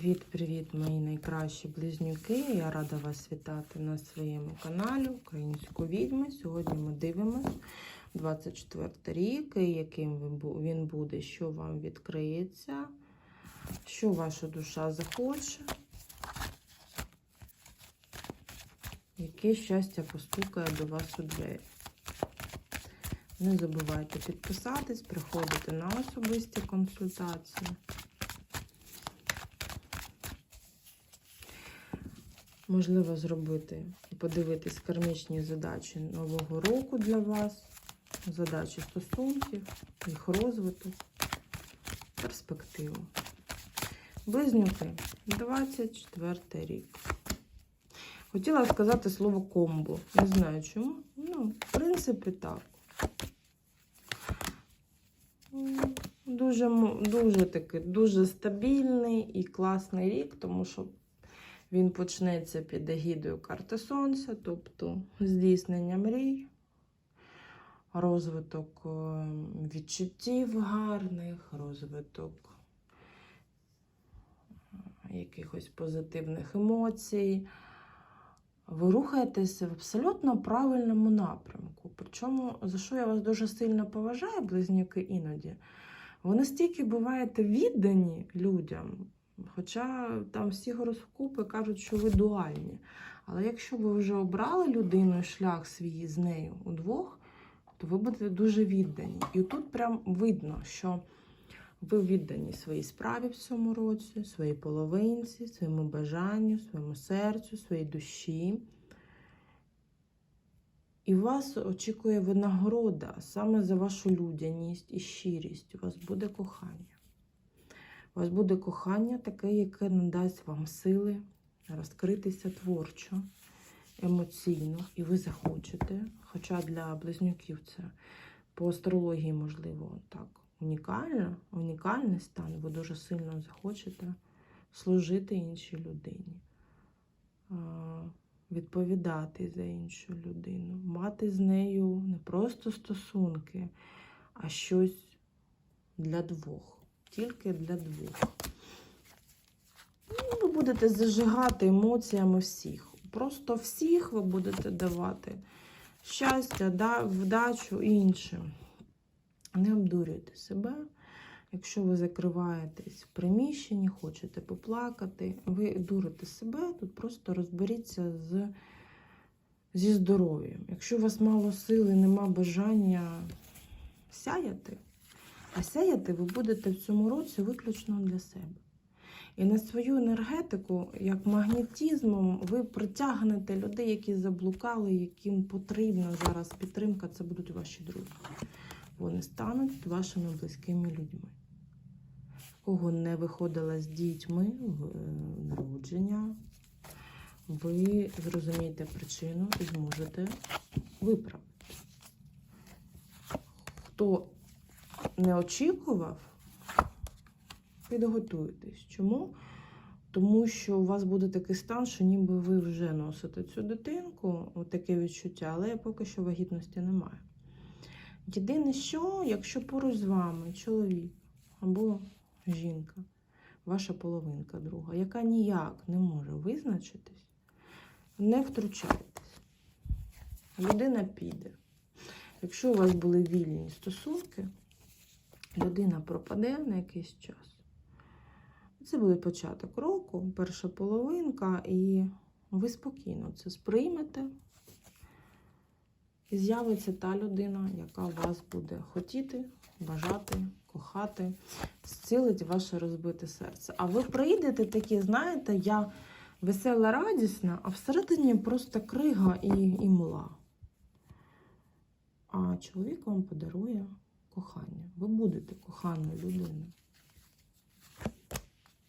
Привіт-привіт, мої найкращі близнюки. Я рада вас вітати на своєму каналі Українську відьми. Сьогодні ми дивимося 24 рік, яким він буде, що вам відкриється, що ваша душа захоче, яке щастя постукає до вас у двері. Не забувайте підписатись, приходити на особисті консультації. Можливо зробити і подивитись кармічні задачі нового року для вас, задачі стосунків, їх розвиток, перспективу. Близнюки, 24 рік. Хотіла сказати слово комбо. Не знаю чому. Ну, в принципі, так. Дуже, дуже такий, дуже стабільний і класний рік, тому що він почнеться під егідою карти Сонця, тобто здійснення мрій, розвиток е, відчуттів гарних, розвиток е, якихось позитивних емоцій. Ви рухаєтеся в абсолютно правильному напрямку. Причому, за що я вас дуже сильно поважаю, близнюки іноді, ви настільки буваєте віддані людям, Хоча там всі гороскопи кажуть, що ви дуальні. Але якщо ви вже обрали людину шлях свій з нею удвох, то ви будете дуже віддані. І тут прям видно, що ви віддані своїй справі в цьому році, своїй половинці, своєму бажанню, своєму серцю, своїй душі. І вас очікує винагорода саме за вашу людяність і щирість. У вас буде кохання. У вас буде кохання таке, яке надасть вам сили розкритися творчо, емоційно, і ви захочете. Хоча для близнюків це по астрології, можливо, так унікально, унікальний стан. Ви дуже сильно захочете служити іншій людині, відповідати за іншу людину, мати з нею не просто стосунки, а щось для двох тільки для двох. Ну, Ви будете зажигати емоціями всіх. Просто всіх ви будете давати щастя, да, вдачу іншим. Не обдурюйте себе. Якщо ви закриваєтесь в приміщенні, хочете поплакати, ви дурите себе, тут просто розберіться з, зі здоров'ям. Якщо у вас мало сили, нема бажання сяяти, а сяяти ви будете в цьому році виключно для себе. І на свою енергетику, як магнетизмом, ви притягнете людей, які заблукали, яким потрібна зараз підтримка, це будуть ваші друзі. Вони стануть вашими близькими людьми. Кого не виходила з дітьми в е, народження, ви зрозумієте причину і зможете виправити. Хто не очікував, підготуйтесь. Чому? Тому що у вас буде такий стан, що ніби ви вже носите цю дитинку, таке відчуття, але поки що вагітності немає. Єдине, що, якщо поруч з вами чоловік або жінка, ваша половинка друга, яка ніяк не може визначитись, не втручайтесь. Людина піде. Якщо у вас були вільні стосунки, людина пропаде на якийсь час. Це буде початок року, перша половинка, і ви спокійно це сприймете. І з'явиться та людина, яка вас буде хотіти, бажати, кохати, зцілить ваше розбите серце. А ви прийдете такі, знаєте, я весела, радісна, а всередині просто крига і, і мла. А чоловік вам подарує кохання. Ви будете коханою людиною.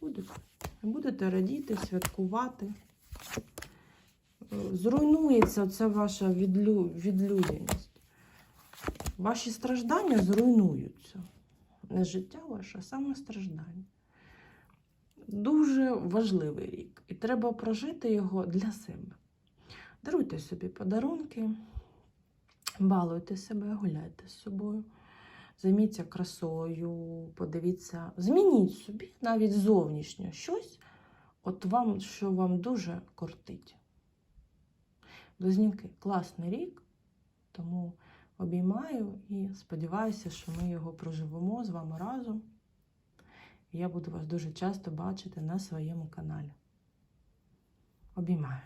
Будете. Будете радіти, святкувати. Зруйнується оця ваша відлю... відлюдяність. Ваші страждання зруйнуються. Не життя ваше, а саме страждання. Дуже важливий рік. І треба прожити його для себе. Даруйте собі подарунки, балуйте себе, гуляйте з собою. Займіться красою, подивіться, змініть собі навіть зовнішньо щось, от вам, що вам дуже кортить. Близнюки, класний рік, тому обіймаю і сподіваюся, що ми його проживемо з вами разом. Я буду вас дуже часто бачити на своєму каналі. Обіймаю.